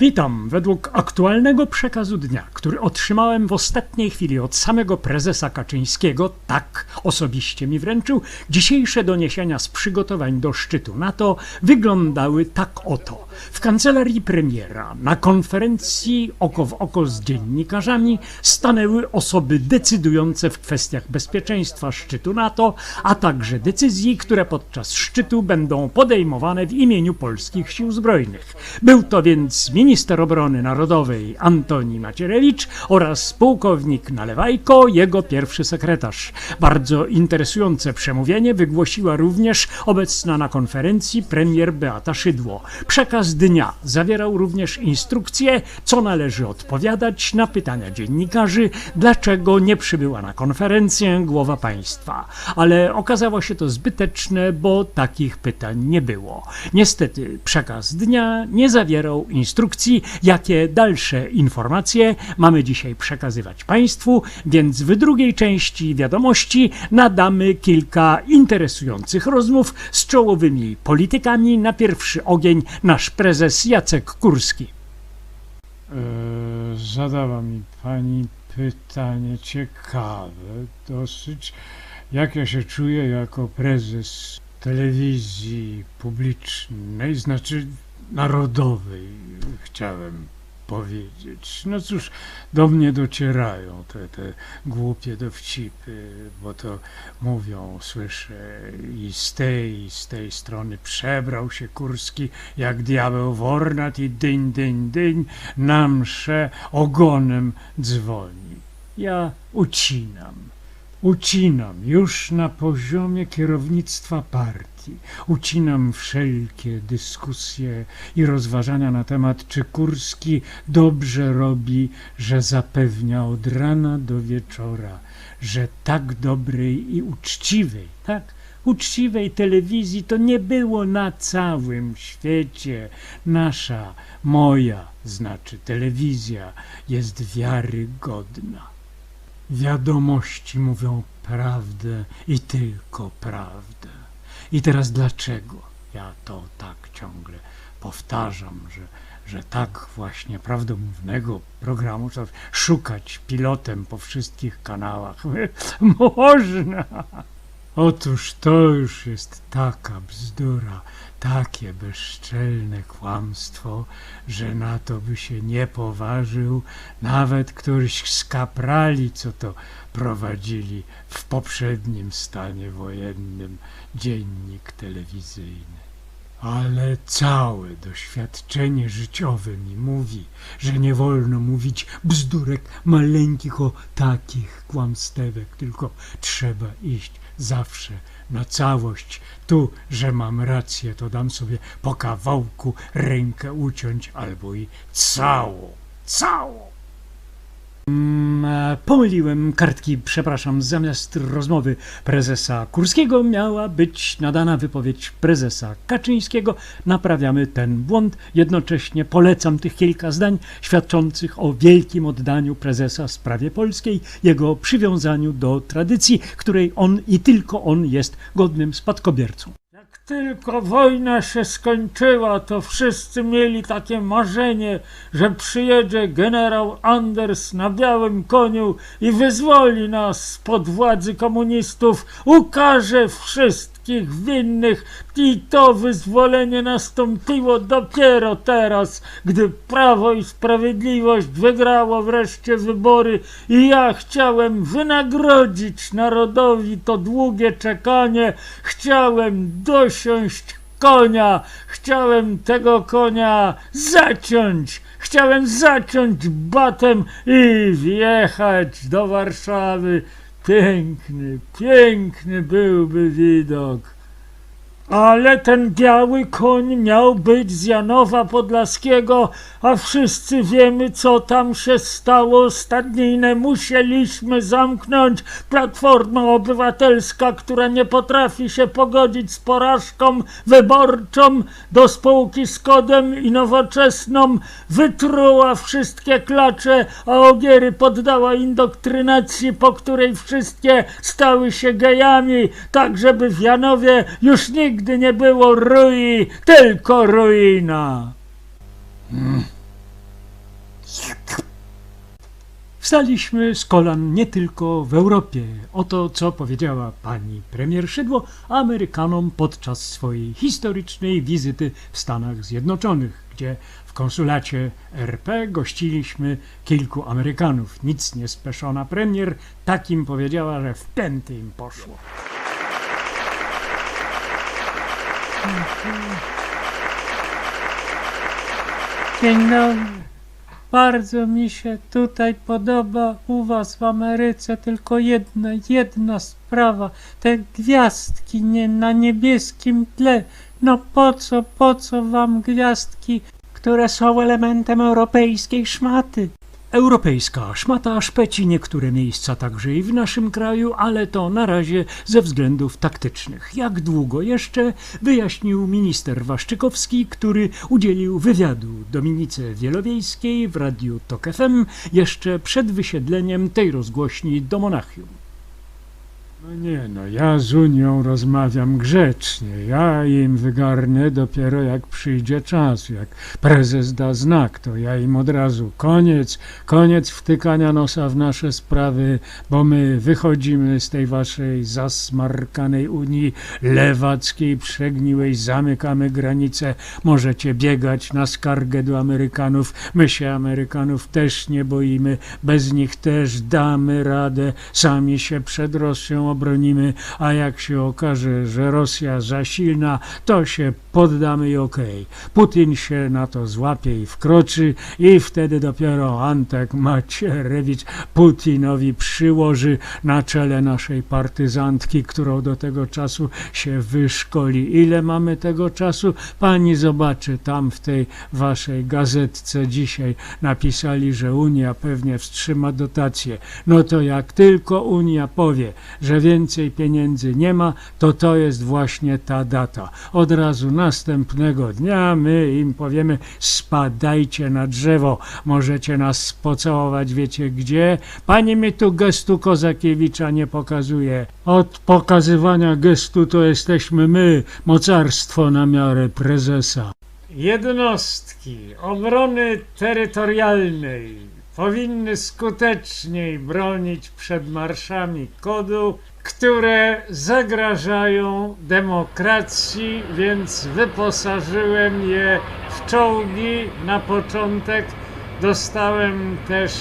Witam. Według aktualnego przekazu dnia, który otrzymałem w ostatniej chwili od samego prezesa Kaczyńskiego, tak osobiście mi wręczył, dzisiejsze doniesienia z przygotowań do szczytu NATO wyglądały tak oto. W kancelarii premiera na konferencji oko w oko z dziennikarzami stanęły osoby decydujące w kwestiach bezpieczeństwa szczytu NATO, a także decyzji, które podczas szczytu będą podejmowane w imieniu polskich sił zbrojnych. Był to więc minister obrony narodowej Antoni Macierewicz oraz pułkownik Nalewajko, jego pierwszy sekretarz. Bardzo interesujące przemówienie wygłosiła również obecna na konferencji premier Beata Szydło. Przekaz dnia zawierał również instrukcje, co należy odpowiadać na pytania dziennikarzy, dlaczego nie przybyła na konferencję głowa państwa. Ale okazało się to zbyteczne, bo takich pytań nie było. Niestety przekaz dnia nie zawierał instrukcji, jakie dalsze informacje mamy dzisiaj przekazywać Państwu, więc w drugiej części wiadomości nadamy kilka interesujących rozmów z czołowymi politykami. Na pierwszy ogień nasz prezes Jacek Kurski. E, zadała mi pani pytanie ciekawe dosyć. Jak ja się czuję jako prezes telewizji publicznej, znaczy narodowej, chciałem powiedzieć. No cóż, do mnie docierają te, te głupie dowcipy, bo to mówią, słyszę i z tej, i z tej strony przebrał się Kurski jak diabeł wornat i dyń, dyń, dyń na mszę ogonem dzwoni. Ja ucinam. Ucinam już na poziomie kierownictwa partii. Ucinam wszelkie dyskusje i rozważania na temat, czy Kurski dobrze robi, że zapewnia od rana do wieczora, że tak dobrej i uczciwej, tak, uczciwej telewizji to nie było na całym świecie. Nasza, moja, znaczy telewizja jest wiarygodna. Wiadomości mówią prawdę i tylko prawdę. I teraz dlaczego ja to tak ciągle powtarzam, że, że tak właśnie prawdomównego programu szukać pilotem po wszystkich kanałach? Można! Otóż to już jest taka bzdura, takie bezczelne kłamstwo, że na to by się nie poważył nawet któryś z kaprali, co to prowadzili w poprzednim stanie wojennym dziennik telewizyjny. Ale całe doświadczenie życiowe mi mówi, że nie wolno mówić bzdurek maleńkich o takich kłamstewek, tylko trzeba iść zawsze na całość. Tu, że mam rację, to dam sobie po kawałku rękę uciąć albo i całą, całą. Mm, e, Pomyliłem kartki, przepraszam. Zamiast rozmowy prezesa Kurskiego miała być nadana wypowiedź prezesa Kaczyńskiego. Naprawiamy ten błąd. Jednocześnie polecam tych kilka zdań świadczących o wielkim oddaniu prezesa sprawie polskiej, jego przywiązaniu do tradycji, której on i tylko on jest godnym spadkobiercą. Tylko wojna się skończyła, to wszyscy mieli takie marzenie, że przyjedzie generał Anders na białym koniu i wyzwoli nas spod władzy komunistów, ukaże wszystkich winnych i to wyzwolenie nastąpiło dopiero teraz, gdy Prawo i Sprawiedliwość wygrało wreszcie wybory i ja chciałem wynagrodzić narodowi to długie czekanie, chciałem dosiąść konia, chciałem tego konia zaciąć, chciałem zaciąć batem i wjechać do Warszawy. Piękny, piękny byłby widok. Ale ten biały koń miał być z Janowa Podlaskiego, a wszyscy wiemy, co tam się stało. Stadninę musieliśmy zamknąć. Platforma Obywatelska, która nie potrafi się pogodzić z porażką wyborczą do spółki z kodem i nowoczesną, wytruła wszystkie klacze, a Ogiery poddała indoktrynacji, po której wszystkie stały się gejami, tak żeby w Janowie już nigdy nie było rui, tylko ruina. Wstaliśmy z kolan nie tylko w Europie. Oto co powiedziała pani premier Szydło Amerykanom podczas swojej historycznej wizyty w Stanach Zjednoczonych, gdzie w konsulacie RP gościliśmy kilku Amerykanów. Nic nie speszona premier takim powiedziała, że w pęty im poszło. Dzień dobry. Bardzo mi się tutaj podoba u was w Ameryce, tylko jedna, jedna sprawa. Te gwiazdki nie, na niebieskim tle. No po co, po co wam gwiazdki, które są elementem europejskiej szmaty? Europejska szmata szpeci niektóre miejsca także i w naszym kraju, ale to na razie ze względów taktycznych. Jak długo jeszcze wyjaśnił minister Waszczykowski, który udzielił wywiadu Dominice Wielowiejskiej w radiu TOK FM jeszcze przed wysiedleniem tej rozgłośni do Monachium. No nie no, ja z Unią rozmawiam grzecznie. Ja im wygarnę dopiero jak przyjdzie czas. Jak prezes da znak, to ja im od razu koniec, koniec wtykania nosa w nasze sprawy, bo my wychodzimy z tej waszej zasmarkanej Unii lewackiej, przegniłej, zamykamy granice. Możecie biegać na skargę do Amerykanów. My się Amerykanów też nie boimy. Bez nich też damy radę. Sami się przed Rosją obronimy, a jak się okaże, że Rosja za silna, to się poddamy i okej. Putin się na to złapie i wkroczy i wtedy dopiero Antek Macierewicz Putinowi przyłoży na czele naszej partyzantki, którą do tego czasu się wyszkoli. Ile mamy tego czasu? Pani zobaczy tam w tej waszej gazetce dzisiaj napisali, że Unia pewnie wstrzyma dotacje. No to jak tylko Unia powie, że więcej pieniędzy nie ma, to to jest właśnie ta data. Od razu następnego dnia my im powiemy spadajcie na drzewo, możecie nas pocałować wiecie gdzie. Pani mi tu gestu Kozakiewicza nie pokazuje. Od pokazywania gestu to jesteśmy my, mocarstwo na miarę prezesa. Jednostki obrony terytorialnej powinny skuteczniej bronić przed marszami kodu, które zagrażają demokracji, więc wyposażyłem je w czołgi na początek. Dostałem też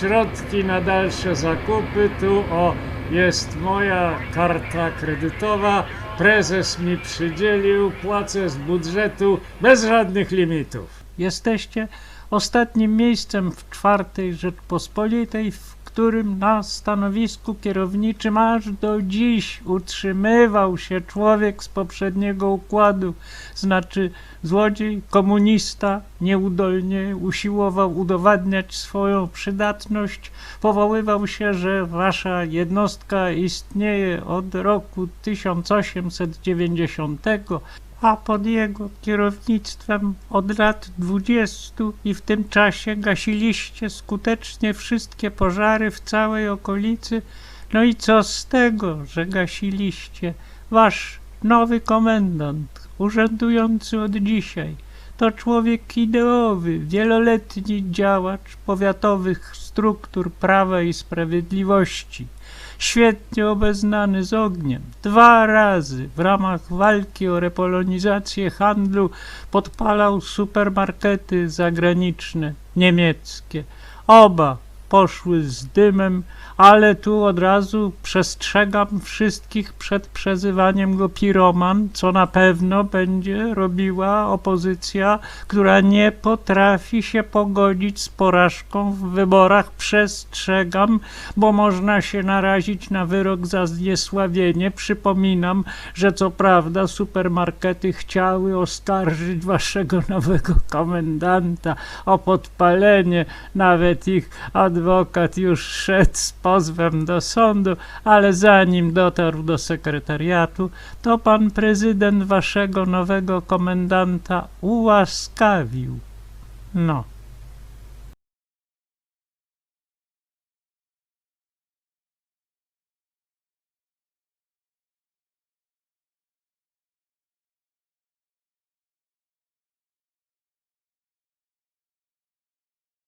środki na dalsze zakupy. Tu o jest moja karta kredytowa. Prezes mi przydzielił, płacę z budżetu bez żadnych limitów. Jesteście ostatnim miejscem w czwartej Rzeczpospolitej, w którym na stanowisku kierowniczym aż do dziś utrzymywał się człowiek z poprzedniego układu, znaczy złodziej, komunista, nieudolnie usiłował udowadniać swoją przydatność, powoływał się, że wasza jednostka istnieje od roku 1890, a pod jego kierownictwem od lat 20 i w tym czasie gasiliście skutecznie wszystkie pożary w całej okolicy. No i co z tego, że gasiliście? Wasz nowy komendant, urzędujący od dzisiaj, to człowiek ideowy, wieloletni działacz powiatowych struktur Prawa i Sprawiedliwości świetnie obeznany z ogniem. Dwa razy w ramach walki o repolonizację handlu podpalał supermarkety zagraniczne, niemieckie. Oba poszły z dymem, ale tu od razu przestrzegam wszystkich przed przezywaniem go piroman, co na pewno będzie robiła opozycja, która nie potrafi się pogodzić z porażką w wyborach. Przestrzegam, bo można się narazić na wyrok za zniesławienie. Przypominam, że co prawda supermarkety chciały oskarżyć waszego nowego komendanta o podpalenie, nawet ich adwokat już szedł z pozwem do sądu, ale zanim dotarł do sekretariatu, to pan prezydent waszego nowego komendanta ułaskawił. No,